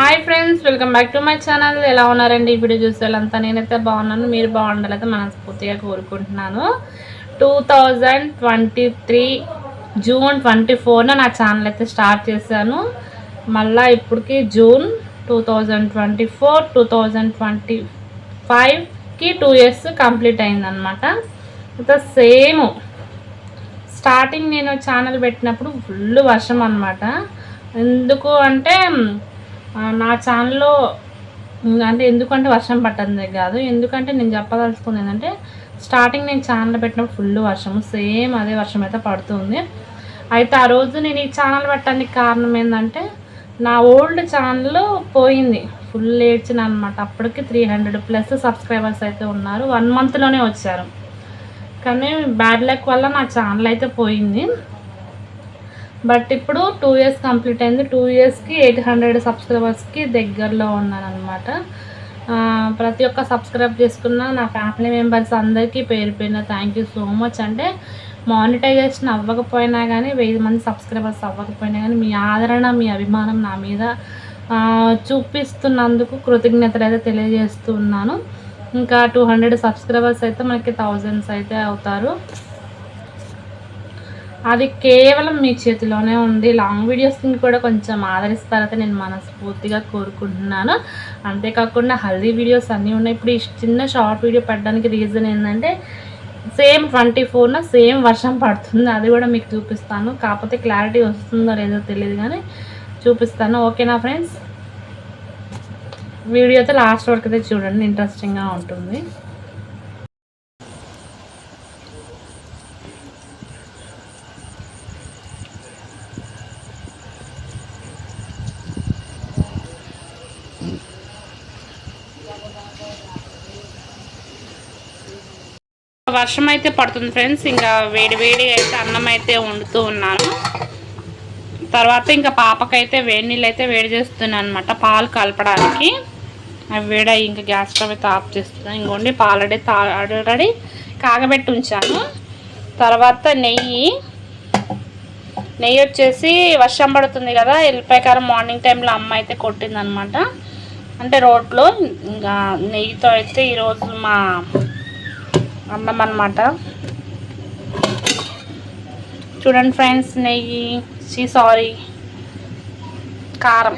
Hi friends welcome back to my channel. ఎలా ఉన్నారండి ఈ వీడియో చూసేవాళ్ళంతా నేనైతే బాగున్నాను. మీరు బాగుండాలైతే మనస్ఫూర్తిగా కోరుకుంటున్నాను. Two thousand twenty three June twenty ఫోర్న నా ఛానల్ అయితే స్టార్ట్ చేశాను. మళ్ళీ ఇప్పటికి June two thousand twenty four two thousand twenty ఫైవ్కి టూ ఇయర్స్ కంప్లీట్ అయిందనమాట అయితే సేమ్ స్టార్టింగ్ నేను ఛానల్ పెట్టినప్పుడు ఫుల్ వర్షం అనమాట ఎందుకు అంటే నా ఛానల్లో అంటే ఎందుకంటే వర్షం పట్టంది కాదు. ఎందుకంటే నేను చెప్పదలుచుకుంది ఏంటంటే స్టార్టింగ్ నేను ఛానల్ పెట్టినప్పుడు ఫుల్ వర్షం సేమ్ అదే వర్షం అయితే పడుతుంది. అయితే ఆ రోజు నేను ఈ ఛానల్ పెట్టడానికి కారణం ఏంటంటే నా ఓల్డ్ ఛానల్ పోయింది. ఫుల్ ఏడ్చిన అనమాట అప్పటికి త్రీ హండ్రెడ్ ప్లస్ సబ్స్క్రైబర్స్ అయితే ఉన్నారు. వన్ మంత్లోనే వచ్చారు. కానీ బ్యాడ్ లక్ వల్ల నా ఛానల్ అయితే పోయింది. బట్ ఇప్పుడు టూ ఇయర్స్ కంప్లీట్ అయింది. టూ ఇయర్స్కి ఎయిట్ హండ్రెడ్ సబ్స్క్రైబర్స్కి దగ్గరలో ఉన్నాను అనమాట ప్రతి ఒక్క సబ్స్క్రైబ్ చేసుకున్న నా ఫ్యామిలీ మెంబర్స్ అందరికీ పేరు పేరున థ్యాంక్ యూ సో మచ్. అంటే మానిటైజేషన్ అవ్వకపోయినా కానీ వెయ్యి మంది సబ్స్క్రైబర్స్ అవ్వకపోయినా కానీ మీ ఆదరణ మీ అభిమానం నా మీద చూపిస్తున్నందుకు కృతజ్ఞతలు అయితే తెలియజేస్తున్నాను. ఇంకా టూ హండ్రెడ్ సబ్స్క్రైబర్స్ అయితే మనకి థౌజండ్స్ అయితే అవుతారు. అది కేవలం మీ చేతిలోనే ఉంది. లాంగ్ వీడియోస్ని కూడా కొంచెం ఆదరిస్తారైతే నేను మనస్ఫూర్తిగా కోరుకుంటున్నాను. అంతేకాకుండా హల్దీ వీడియోస్ అన్నీ ఉన్నాయి. ఇప్పుడు ఈ చిన్న షార్ట్ వీడియో పెట్టడానికి రీజన్ ఏంటంటే సేమ్ ట్వంటీ ఫోర్న సేమ్ వర్షం పడుతుంది. అది కూడా మీకు చూపిస్తాను. కాకపోతే క్లారిటీ వస్తుందో లేదో తెలియదు కానీ చూపిస్తాను. ఓకేనా ఫ్రెండ్స్ వీడియోతో లాస్ట్ వరకు అయితే చూడండి. ఇంట్రెస్టింగ్గా ఉంటుంది. వర్షం అయితే పడుతుంది ఫ్రెండ్స్. ఇంకా వేడి వేడిగా అయితే అన్నం అయితే వండుతూ ఉన్నాను. తర్వాత ఇంకా పాపకైతే వేడి నీళ్ళు అయితే వేడి చేస్తున్నాను అనమాట పాలు కలపడానికి. అవి వేడి అయ్యి ఇంకా గ్యాస్ స్టవ్ అయితే ఆఫ్ చేస్తున్నాను. ఇంకోండి పాలడే ఆల్రెడీ కాగబెట్టి ఉంచాను. తర్వాత నెయ్యి. నెయ్యి వచ్చేసి వర్షం పడుతుంది కదా ఎల్లిపాయ కారం మార్నింగ్ టైంలో అమ్మ అయితే కొట్టిందనమాట అంటే రోడ్లో ఇంకా నెయ్యితో అయితే ఈరోజు మా అన్నం అనమాట చూడండి ఫ్రెండ్స్ నెయ్యి సి సారీ కారం.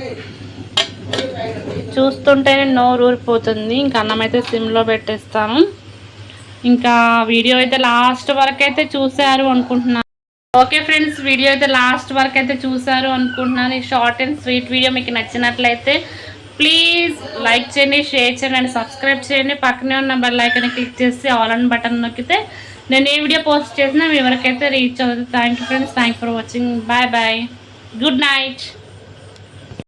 చూస్తుంటేనే నోరు ఊరిపోతుంది. ఇంకా అన్నం అయితే సిమ్లో పెట్టేస్తాను. ఇంకా వీడియో అయితే లాస్ట్ వరకు అయితే చూశారు అనుకుంటున్నాను. ఓకే ఫ్రెండ్స్ వీడియో అయితే లాస్ట్ వరకు అయితే చూశారు అనుకుంటున్నాను. ఈ షార్ట్ అండ్ స్వీట్ వీడియో మీకు నచ్చినట్లయితే ప్లీజ్ లైక్ చేయండి షేర్ చేయండి అండ్ సబ్స్క్రైబ్ చేయండి. పక్కనే ఉన్న బెల్ ఐకన్ క్లిక్ చేసి ఆల్ అండ్ బటన్ నొక్కితే నేను ఏ వీడియో పోస్ట్ చేసినా మీ వరకైతే రీచ్ అవుతుంది. Thank you friends thank for watching bye bye good night